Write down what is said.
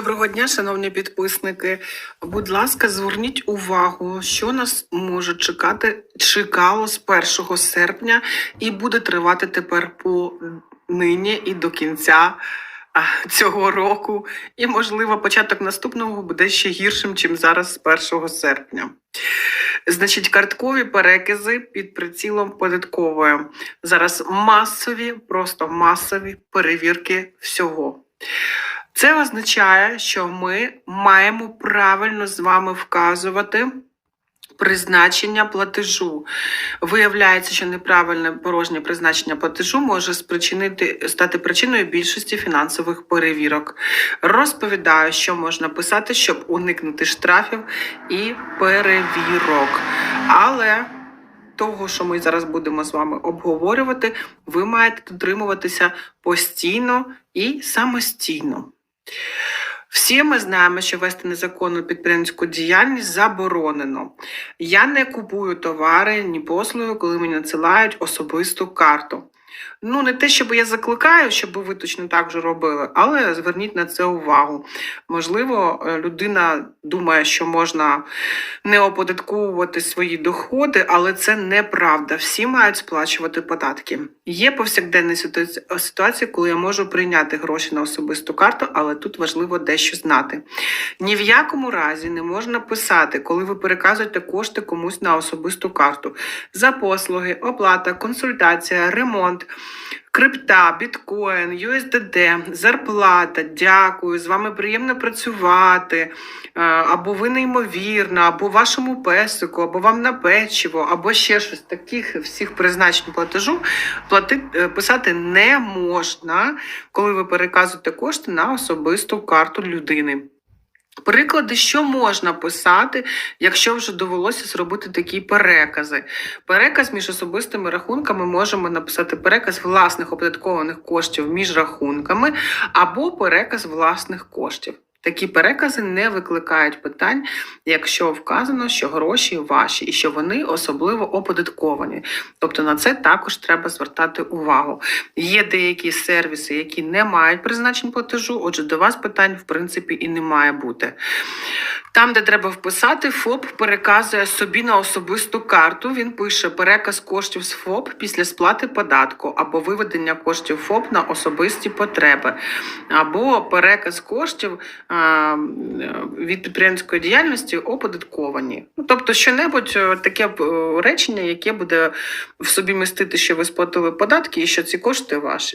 Доброго дня, шановні підписники. Будь ласка, зверніть увагу, що нас може чекати, чекало з 1 серпня і буде тривати тепер по нині і до кінця цього року. І, можливо, початок наступного буде ще гіршим, чим зараз з 1 серпня. Значить, карткові перекази під прицілом податкової. Зараз масові, просто масові перевірки всього. Це означає, що ми маємо правильно з вами вказувати призначення платежу. Виявляється, що неправильне порожнє призначення платежу може спричинити стати причиною більшості фінансових перевірок. Розповідаю, що можна писати, щоб уникнути штрафів і перевірок. Але того, що ми зараз будемо з вами обговорювати, ви маєте дотримуватися постійно і самостійно. Всі ми знаємо, що вести незаконну підприємницьку діяльність заборонено. Я не купую товари ні послуги, коли мені надсилають особисту карту. Ну, не те, щоб я закликаю, щоб ви точно так же робили, але зверніть на це увагу. Можливо, е, людина думає, що можна не оподатковувати свої доходи, але це неправда. Всі мають сплачувати податки. Є повсякденні ситуації, коли я можу прийняти гроші на особисту карту, але тут важливо дещо знати. Ні в якому разі не можна писати, коли ви переказуєте кошти комусь на особисту карту за послуги, оплата, консультація, ремонт. Крипта, біткоін, USDD, зарплата, дякую, з вами приємно працювати, е, або ви неймовірна, або вашому песику, або вам на печиво, або ще щось. Таких всіх призначень платежу плати, е, писати не можна, коли ви переказуєте кошти на особисту карту людини. Приклади, що можна писати, якщо вже довелося зробити такі перекази. Переказ між особистими рахунками можемо написати переказ власних оподаткованих коштів між рахунками або переказ власних коштів. Такі перекази не викликають питань, якщо вказано, що гроші ваші і що вони особливо оподатковані. Тобто на це також треба звертати увагу. Є деякі сервіси, які не мають призначень платежу, отже, до вас питань в принципі і не має бути. Там, де треба вписати, ФОП переказує собі на особисту карту. Він пише переказ коштів з ФОП після сплати податку або виведення коштів ФОП на особисті потреби, або переказ коштів від підприємської діяльності оподатковані. Ну, тобто, що-небудь е, таке е, речення, яке буде в собі містити, що ви сплатили податки і що ці кошти ваші.